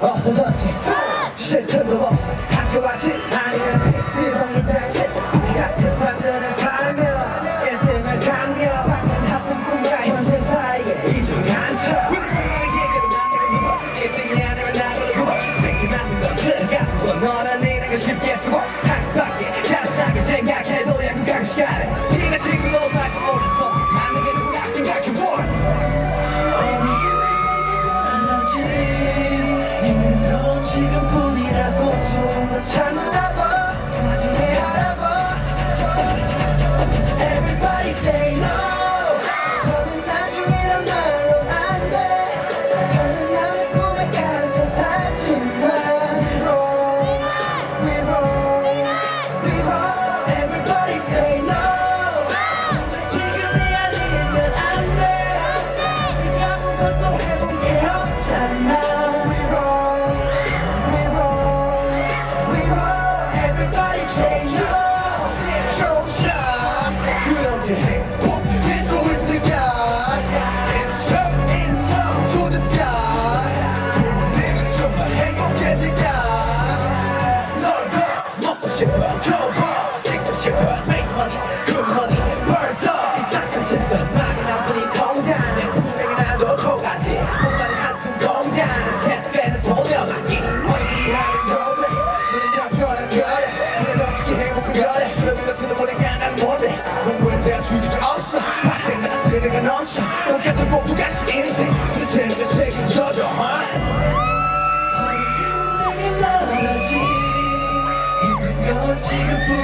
없어졌지 쉴 틈도 없어 학교 가지 아니면 필방이 되지 우리 같은 사람들은 살며 1등을 강력 받는 학생 꿈과 현실 사이에 이중 간첩 얘기로 만드는 거 1등이 아니면 쉽게 쓰고 할 수밖에 단순하게 생각해도 강 시간에 행복한 거래 그러면 그도 복도같이 인생 건 지금뿐이라